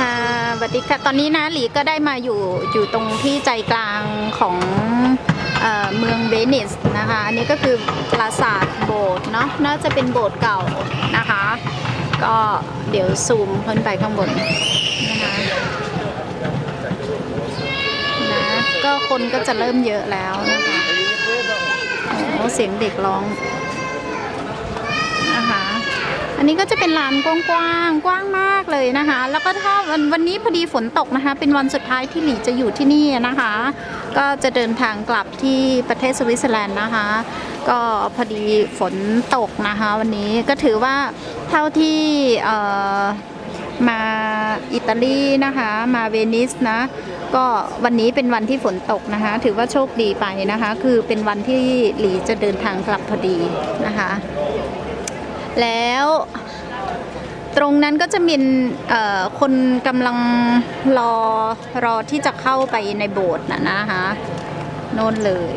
ค่ะสวัสดีค่ะ ตอนนี้นะหลีก็ได้มาอยู่อยู่ตรงที่ใจกลางของเออเมืองเวนิสนะคะ อันนี้ก็คือปราสาทโบสถ์เนาะ น่าจะเป็นโบสถ์เก่านะคะ ก็เดี๋ยวซูมขึ้นไปข้างบนนะคะนะก็คนก็จะเริ่มเยอะแล้วนะคะโอ้เสียงเด็กร้อง อันนี้ก็จะเป็นลานกว้างๆกว้างมากเลยนะคะ แล้วก็ถ้าวันวันนี้พอดีฝนตกนะคะ เป็นวันสุดท้ายที่หลีจะอยู่ที่นี่นะคะ ก็จะเดินทางกลับที่ประเทศสวิตเซอร์แลนด์นะคะ ก็พอดีฝนตกนะคะ วันนี้ก็ถือว่าเท่าที่มาอิตาลีนะคะ มาเวนิสนะก็วันนี้เป็นวันที่ฝนตกนะคะ ถือว่าโชคดีไปนะคะ คือเป็นวันที่หลีจะเดินทางกลับพอดีนะคะ แล้วตรงนั้นก็จะมีเอ่อคนกำลังรอรอที่จะเข้าไปในโบสถ์นะนะคะโน่นเลย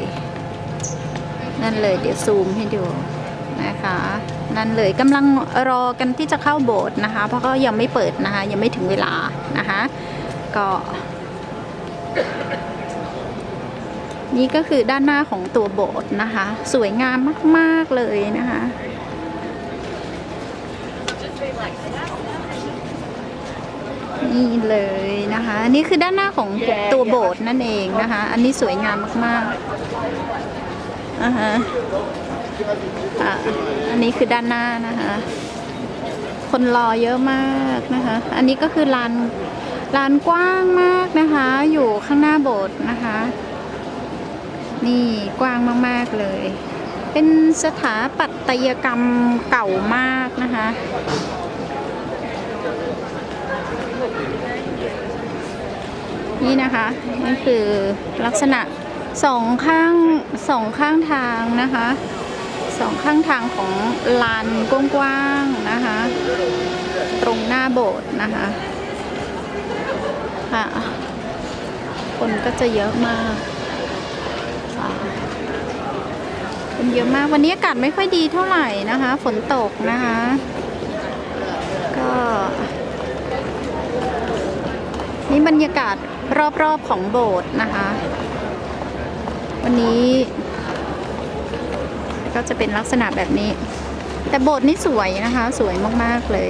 นั่นเลยเดี๋ยวซูมให้ดูนะคะ นั่นเลยกำลังรอกันที่จะเข้าโบสถ์นะคะ เพราะก็ยังไม่เปิดนะคะ ยังไม่ถึงเวลานะคะ ก็ นี่ก็คือด้านหน้าของตัวโบสถ์นะคะ สวยงามมาก ๆ เลยนะคะ นี่เลยนะคะนี่คือด้านหน้าของตัวโบสถ์นั่นเองนะคะ อันนี้สวยงามมากๆอ่าฮะอะอันนี้คือด้านหน้านะคะ คนรอเยอะมากนะคะ อันนี้ก็คือลานลานกว้างมากนะคะ อยู่ข้างหน้าโบสถ์นะคะ นี่กว้างมากๆเลย เป็นสถาปัตยกรรมเก่ามากนะคะ นี่นะคะนี่คือลักษณะสองข้างสองข้างทางนะคะสองข้างทางของลานกว้างๆนะคะ ตรงหน้าโบสถ์นะคะค่ะคนก็จะเยอะมากค่ะคนเยอะมากวันนี้อากาศไม่ค่อยดีเท่าไหร่นะคะ ฝนตกนะคะ ก็ นี่บรรยากาศรอบๆของโบสถ์นะคะ วันนี้ก็จะเป็นลักษณะแบบนี้ แต่โบสถ์นี่สวยนะคะ สวยมากๆเลย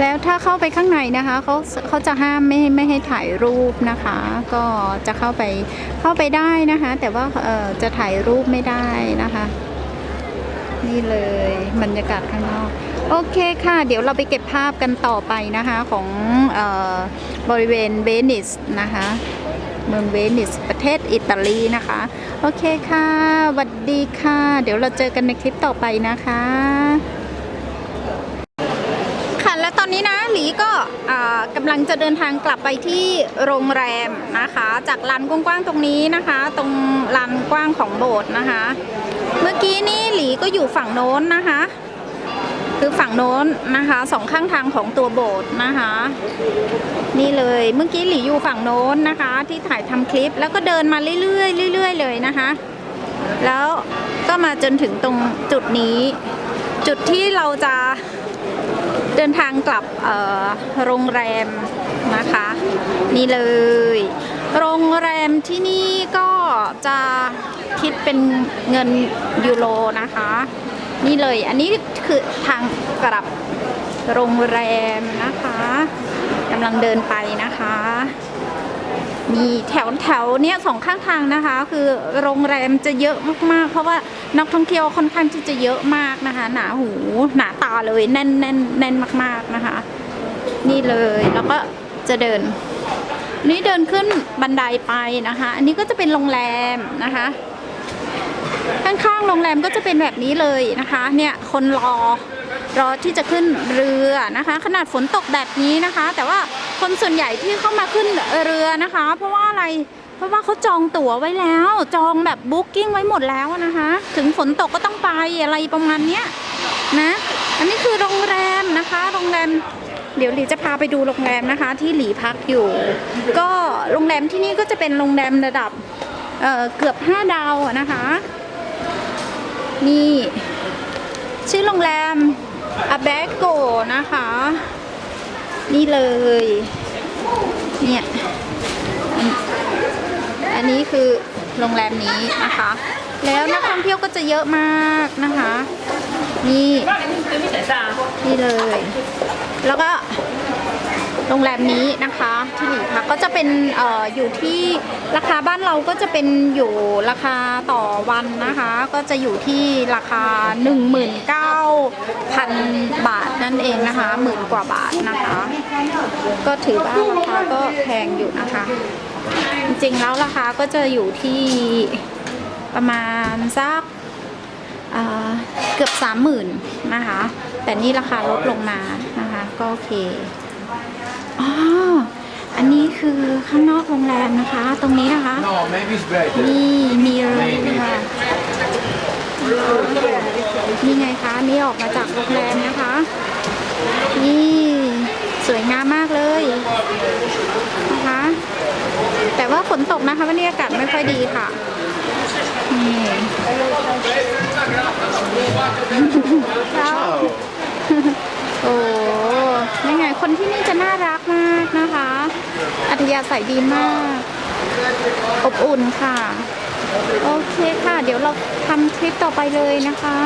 แล้วถ้าเข้าไปข้างในนะคะเขาเขาจะห้ามไม่ให้ไม่ให้ถ่ายรูปนะคะ ก็จะเข้าไปเข้าไปได้นะคะ แต่ว่าเออจะถ่ายรูปไม่ได้นะคะ นี่เลยบรรยากาศข้างนอก โอเคค่ะ เดี๋ยวเราไปเก็บภาพกันต่อไปนะคะของเออ บริเวณเวนิสนะคะ เมืองเวนิสประเทศอิตาลีนะคะ โอเคค่ะสวัสดีค่ะ เดี๋ยวเราเจอกันในคลิปต่อไปนะคะ ค่ะและตอนนี้นะหลีก็กำลังจะเดินทางกลับไปที่โรงแรมนะคะ จากลานกว้างๆตรงนี้นะคะ ตรงลานกว้างของโบสถ์นะคะ เมื่อกี้นี้หลีก็อยู่ฝั่งโน้นนะคะ คือฝั่งโน้นนะคะสองข้างทางของตัวโบสถ์นะคะ นี่เลยเมื่อกี้หลีอยู่ฝั่งโน้นนะคะ ที่ถ่ายทำคลิปแล้วก็เดินมาเรื่อยๆเรื่อยๆเลยนะคะ แล้วก็มาจนถึงตรงจุดนี้ จุดที่เราจะเดินทางกลับโรงแรมนะคะ นี่เลย โรงแรมที่นี่ก็จะคิดเป็นเงินยูโรนะคะ นี่เลย อันนี้คือทางกลับโรงแรมนะคะกำลังเดินไปนะคะ มีแถวแถวเนี้ยสองข้างทางนะคะ คือโรงแรมจะเยอะมากๆ เพราะว่านักท่องเที่ยวค่อนข้างที่จะเยอะมากนะคะ หนาหูหนาตาเลยแน่นแน่นแน่นมาก ๆนะคะ นี่เลยแล้วก็จะเดิน นี่เดินขึ้นบันไดไปนะคะ อันนี้ก็จะเป็นโรงแรมนะคะ ข้างๆโรงแรมก็จะเป็นแบบนี้เลยนะคะ เนี่ยคนรอรอที่จะขึ้นเรือนะคะ ขนาดฝนตกแบบนี้นะคะ แต่ว่าคนส่วนใหญ่ที่เข้ามาขึ้นเรือนะคะ เพราะว่าอะไรเพราะว่าเขาจองตั๋วไว้แล้ว จองแบบบุ๊กิ้งไว้หมดแล้วนะคะ ถึงฝนตกก็ต้องไปอะไรประมาณเนี้ยนะ อันนี้คือโรงแรมนะคะ โรงแรมเดี๋ยวหลีจะพาไปดูโรงแรมนะคะ ที่หลีพักอยู่ ก็โรงแรมที่นี่ก็จะเป็นโรงแรมระดับเเกือบ 5 ดาวนะคะ นี่ ชื่อโรงแรม a b e g o นะคะ นี่เลย เนี่ย อันนี้คือโรงแรมนี้นะคะ แล้วนักท่องเที่ยวก็จะเยอะมากนะคะ นี่ นี่เลย แล้วก็ โรงแรมนี้นะคะที่หลีพักก็จะเป็นอออยู่ที่ราคาบ้านเราก็จะเป็นอยู่ราคาต่อวันนะคะ ก็จะอยู่ที่ราคา 19,000 บาทนั่นเองนะคะหมื่นกว่าบาทนะคะ ก็ถือว่าราคาก็แพงอยู่นะคะ จริงๆแล้วราคาก็จะอยู่ที่ประมาณสักเกือบสามหมื่นนะคะแต่นี่ราคาลดลงมานะคะ ก็โอเค คือข้างนอกโรงแรมนะคะ ตรงนี้นะคะ No, maybe it's better. นี่มีเลยค่ะนี่ไงคะนี่ออกมาจากโรงแรมนะคะ นี่สวยงามมากเลยนะคะ แต่ว่าฝนตกนะคะวันนี้อากาศไม่ค่อยดีค่ะนี่แล้วโอ้ยังไงคนที่นี่จะน่ารักมากนะคะ อัธยาใส่ดีมาก อบอุ่นค่ะ โอเคค่ะ เดี๋ยวเราทำคลิปต่อไปเลยนะคะ